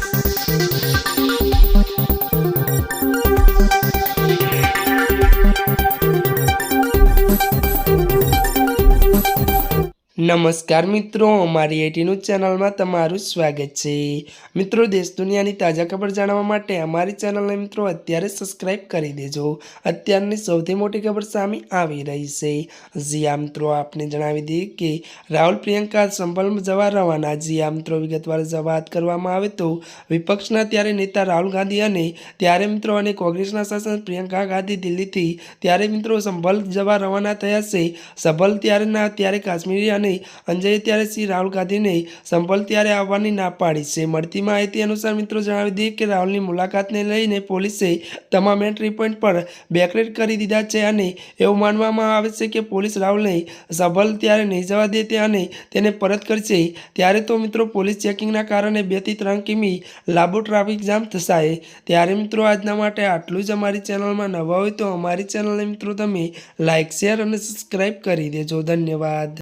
Thank you. નમસ્કાર મિત્રો, અમારી એટીનું ચેનલમાં તમારું સ્વાગત છે. મિત્રો, દેશ દુનિયાની તાજા ખબર જાણવા માટે અમારી ચેનલને મિત્રો અત્યારે સબસ્ક્રાઇબ કરી દેજો. અત્યારની સૌથી મોટી ખબર સામે આવી રહી છે. જી આ મિત્રો, આપને જણાવી દઈએ કે રાહુલ પ્રિયંકા સંભલમાં જવા રવાના. જી આ મિત્રો, વિગતવાર વાત કરવામાં આવે તો વિપક્ષના ત્યારે નેતા રાહુલ ગાંધી અને ત્યારે મિત્રો અને કોંગ્રેસના શાસન પ્રિયંકા ગાંધી દિલ્હીથી ત્યારે મિત્રો સંભલ જવા રવાના થયા છે. સંભલ ત્યારેના ત્યારે કાશ્મીરી અને અંજયે ત્યારે શ્રી રાહુલ ગાંધીને સંભલ ત્યારે આવવાની ના પાડી. છે મળતી માહિતી અનુસાર મિત્રો જણાવી દઈએ કે રાહુલની મુલાકાતને લઈને પોલીસે તમામ એન્ટ્રી પોઈન્ટ પર બેકરેટ કરી દીધા છે અને એવું માનવામાં આવે છે કે પોલીસ રાહુલને સંભલ ત્યારે નહીં જવા દે અને તેને પરત કરશે. ત્યારે તો મિત્રો પોલીસ ચેકિંગના કારણે બેથી ત્રણ કિમી લાંબુ ટ્રાફિક જામ થશે ત્યારે મિત્રો આજના માટે આટલું જ અમારી ચેનલમાં નવા હોય તો અમારી ચેનલને મિત્રો તમે લાઇક શેર અને સબસ્ક્રાઈબ કરી દેજો. ધન્યવાદ.